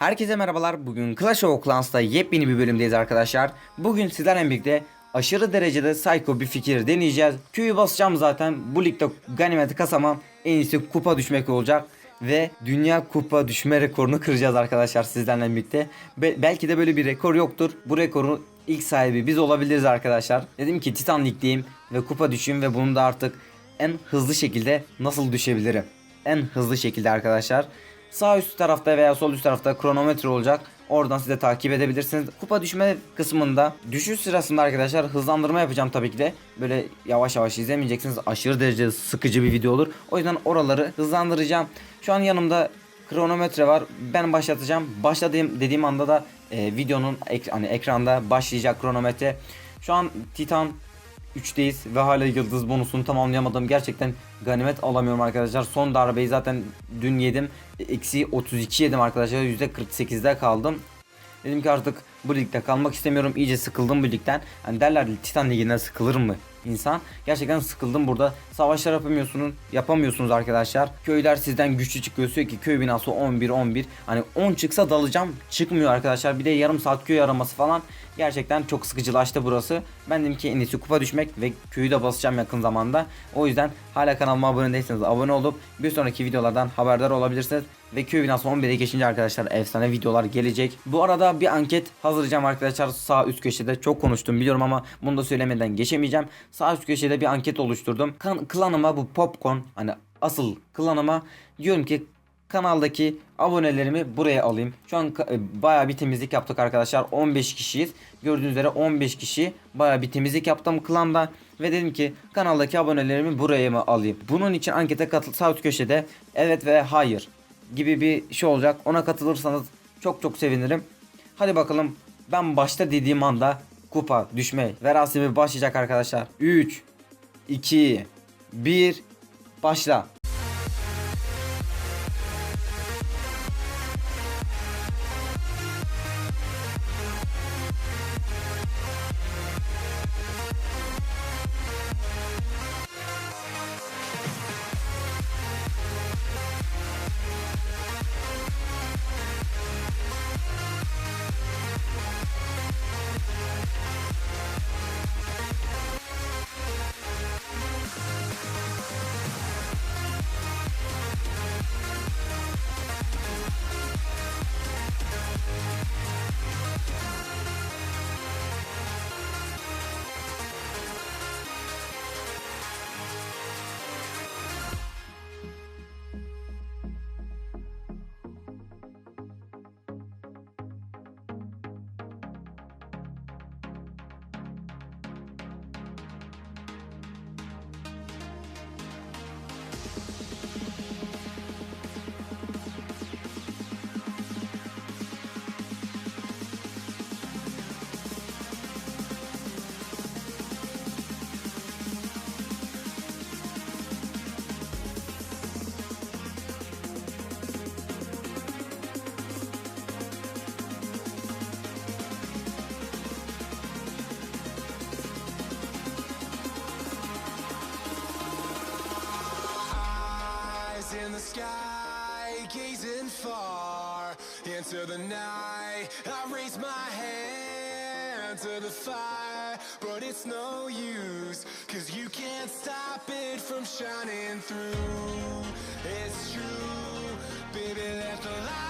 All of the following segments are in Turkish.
Herkese merhabalar. Bugün Clash of Clans'ta yepyeni bir bölümdeyiz arkadaşlar. Bugün sizlerle birlikte aşırı derecede psycho bir fikir deneyeceğiz. Q'yu basacağım zaten. Bu ligde ganimeti kasamam. En iyisi kupa düşmek olacak. Ve dünya kupa düşme rekorunu kıracağız arkadaşlar sizlerle birlikte. Be- belki de böyle bir rekor yoktur. Bu rekorun ilk sahibi biz olabiliriz arkadaşlar. Dedim ki Titan Lig'deyim ve kupa düşeyim ve bunu da artık en hızlı şekilde nasıl düşebilirim? En hızlı şekilde arkadaşlar. Sağ üst tarafta veya sol üst tarafta kronometre olacak. Oradan size takip edebilirsiniz. Kupa düşme kısmında düşüş sırasında arkadaşlar hızlandırma yapacağım tabii ki de. Böyle yavaş yavaş izlemeyeceksiniz. Aşırı derecede sıkıcı bir video olur. O yüzden oraları hızlandıracağım. Şu an yanımda kronometre var. Ben başlatacağım. Başladığım dediğim anda da e, videonun ek, hani ekranda başlayacak kronometre. Şu an Titan 3'teyiz ve hala yıldız bonusunu tamamlayamadım. Gerçekten ganimet alamıyorum arkadaşlar. Son darbeyi zaten dün yedim. Eksi 32 yedim arkadaşlar. %48'de kaldım. Dedim ki artık bu ligde kalmak istemiyorum. İyice sıkıldım bu ligden. Hani derler Titan liginden sıkılır mı insan? Gerçekten sıkıldım burada. Savaşlar yapamıyorsunuz. Yapamıyorsunuz arkadaşlar. Köyler sizden güçlü çıkıyor. Sürekli köy binası 11 11. Hani 10 çıksa dalacağım. Çıkmıyor arkadaşlar. Bir de yarım saat köy araması falan. Gerçekten çok sıkıcılaştı burası. Ben dedim ki en iyisi kupa düşmek ve köyü de basacağım yakın zamanda. O yüzden hala kanalıma abone değilseniz abone olup bir sonraki videolardan haberdar olabilirsiniz. Ve köy binası 11'e geçince arkadaşlar efsane videolar gelecek. Bu arada bir anket hazırlayacağım arkadaşlar sağ üst köşede. Çok konuştum biliyorum ama bunu da söylemeden geçemeyeceğim. Sağ üst köşede bir anket oluşturdum. Kan klanıma bu popcorn hani asıl klanıma diyorum ki kanaldaki abonelerimi buraya alayım. Şu an e, bayağı bir temizlik yaptık arkadaşlar. 15 kişiyiz. Gördüğünüz üzere 15 kişi bayağı bir temizlik yaptım klanda ve dedim ki kanaldaki abonelerimi buraya mı alayım? Bunun için ankete katıl sağ üst köşede evet ve hayır gibi bir şey olacak. Ona katılırsanız çok çok sevinirim. Hadi bakalım ben başta dediğim anda kupa düşme verasimi başlayacak arkadaşlar. 3 2 1 başla. Sky, gazing far into the night. I raise my hand to the fire, but it's no use, cause you can't stop it from shining through. It's true, baby, let the light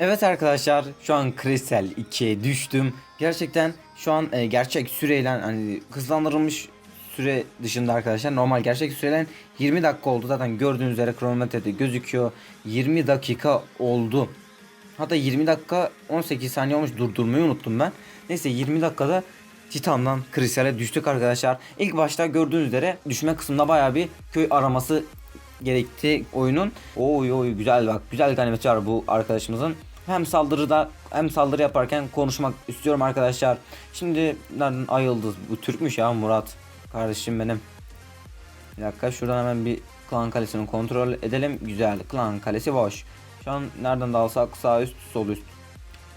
Evet arkadaşlar şu an Kristal 2'ye düştüm. Gerçekten şu an e, gerçek süreyle hani hızlandırılmış süre dışında arkadaşlar normal gerçek süreyle 20 dakika oldu. Zaten gördüğünüz üzere kronometrede gözüküyor. 20 dakika oldu. Hatta 20 dakika 18 saniye olmuş durdurmayı unuttum ben. Neyse 20 dakikada Titan'dan Kristal'e düştük arkadaşlar. İlk başta gördüğünüz üzere düşme kısmında bayağı bir köy araması gerekti oyunun. Oy oy güzel bak güzel ganimeti var bu arkadaşımızın. Hem saldırıda hem saldırı yaparken konuşmak istiyorum arkadaşlar. Şimdi nereden ay yıldız bu Türkmüş ya Murat kardeşim benim. Bir dakika şuradan hemen bir klan kalesini kontrol edelim. Güzel klan kalesi boş. Şu an nereden dalsak sağ üst sol üst.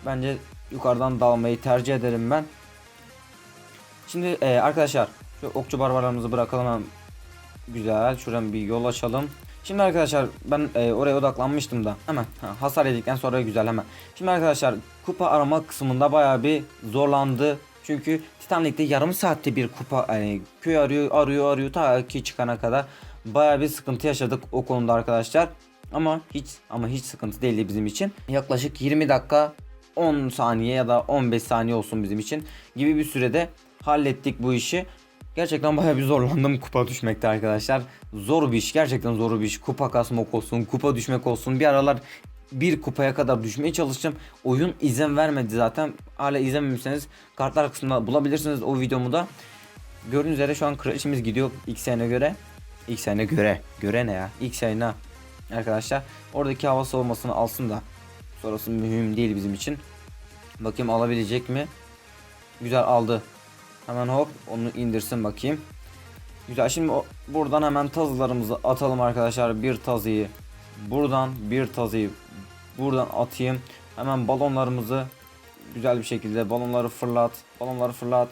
Bence yukarıdan dalmayı tercih ederim ben. Şimdi e, arkadaşlar şu okçu barbarlarımızı bırakalım. Güzel şuradan bir yol açalım. Şimdi arkadaşlar ben e, oraya odaklanmıştım da hemen ha, hasar yedikten sonra güzel hemen. Şimdi arkadaşlar kupa arama kısmında bayağı bir zorlandı. Çünkü Titan Lig'de yarım saatte bir kupa yani köy arıyor arıyor arıyor ta ki çıkana kadar bayağı bir sıkıntı yaşadık o konuda arkadaşlar. Ama hiç ama hiç sıkıntı değildi bizim için. Yaklaşık 20 dakika 10 saniye ya da 15 saniye olsun bizim için gibi bir sürede hallettik bu işi. Gerçekten bayağı bir zorlandım kupa düşmekte arkadaşlar. Zor bir iş gerçekten zor bir iş. Kupa kasmak olsun kupa düşmek olsun. Bir aralar bir kupaya kadar düşmeye çalıştım. Oyun izin vermedi zaten. Hala izlememişseniz kartlar kısmında bulabilirsiniz o videomu da. Gördüğünüz üzere şu an kraliçemiz gidiyor ilk sene göre. İlk sene göre. Göre ne ya? İlk sene arkadaşlar. Oradaki hava soğumasını alsın da. Sonrası mühim değil bizim için. Bakayım alabilecek mi? Güzel aldı. Hemen hop onu indirsin bakayım. Güzel şimdi o, buradan hemen tazılarımızı atalım arkadaşlar. Bir tazıyı buradan bir tazıyı buradan atayım. Hemen balonlarımızı güzel bir şekilde balonları fırlat. Balonları fırlat.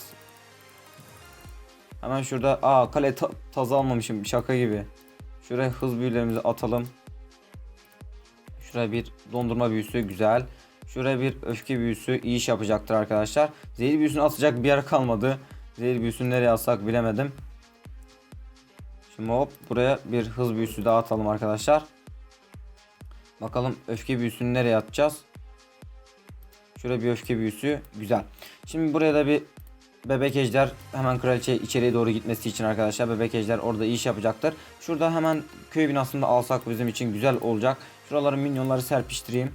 Hemen şurada aa kale ta- tazı almamışım şaka gibi. Şuraya hız büyülerimizi atalım. Şuraya bir dondurma büyüsü güzel. Şuraya bir öfke büyüsü iyi iş yapacaktır arkadaşlar. Zehir büyüsünü atacak bir yer kalmadı. Zehir büyüsünü nereye atsak bilemedim. Şimdi hop buraya bir hız büyüsü daha atalım arkadaşlar. Bakalım öfke büyüsünü nereye atacağız? Şuraya bir öfke büyüsü güzel. Şimdi buraya da bir bebek ejder hemen kraliçe içeriye doğru gitmesi için arkadaşlar bebek ejder orada iş yapacaktır. Şurada hemen köy binasında alsak bizim için güzel olacak. Şuraları minyonları serpiştireyim.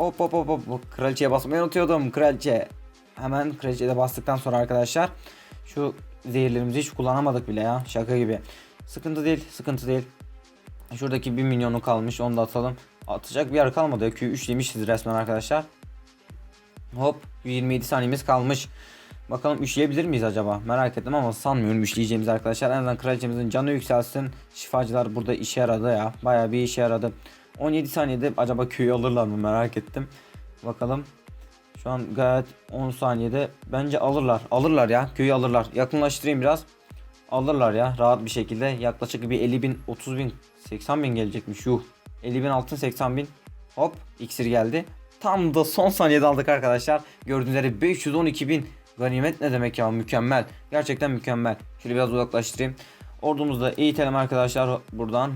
Hop hop hop hop kraliçeye basmayı unutuyordum kraliçe. Hemen kraliçeye de bastıktan sonra arkadaşlar şu zehirlerimizi hiç kullanamadık bile ya şaka gibi. Sıkıntı değil sıkıntı değil. Şuradaki bir milyonu kalmış onu da atalım. Atacak bir yer kalmadı. Q3 demişiz resmen arkadaşlar. Hop 27 saniyemiz kalmış. Bakalım üçleyebilir miyiz acaba? Merak ettim ama sanmıyorum üçleyeceğimiz arkadaşlar. En azından kraliçemizin canı yükselsin. Şifacılar burada işe yaradı ya. Bayağı bir işe yaradı. 17 saniyede acaba köyü alırlar mı merak ettim. Bakalım. Şu an gayet 10 saniyede bence alırlar. Alırlar ya köyü alırlar. Yakınlaştırayım biraz. Alırlar ya rahat bir şekilde. Yaklaşık bir 50 bin 30 bin 80 bin gelecekmiş yuh. 50 bin altın 80 bin. Hop iksir geldi. Tam da son saniyede aldık arkadaşlar. Gördüğünüz üzere 512 bin. Ganimet ne demek ya mükemmel. Gerçekten mükemmel. Şöyle biraz uzaklaştırayım. Ordumuzu da eğitelim arkadaşlar buradan.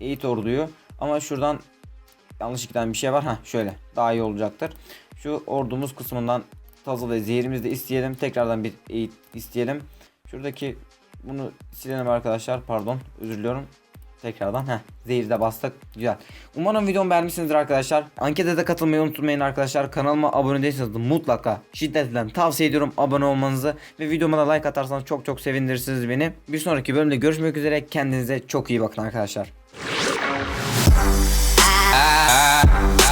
eğit orduyu. Ama şuradan yanlış giden bir şey var. Ha şöyle daha iyi olacaktır. Şu ordumuz kısmından tazı ve zehirimizi de isteyelim. Tekrardan bir isteyelim. Şuradaki bunu silelim arkadaşlar. Pardon özür diliyorum. Tekrardan heh, zehiri de bastık. Güzel. Umarım videomu beğenmişsinizdir arkadaşlar. Ankete de katılmayı unutmayın arkadaşlar. Kanalıma abone değilseniz de mutlaka şiddetle tavsiye ediyorum abone olmanızı. Ve videoma da like atarsanız çok çok sevindirirsiniz beni. Bir sonraki bölümde görüşmek üzere. Kendinize çok iyi bakın arkadaşlar. back.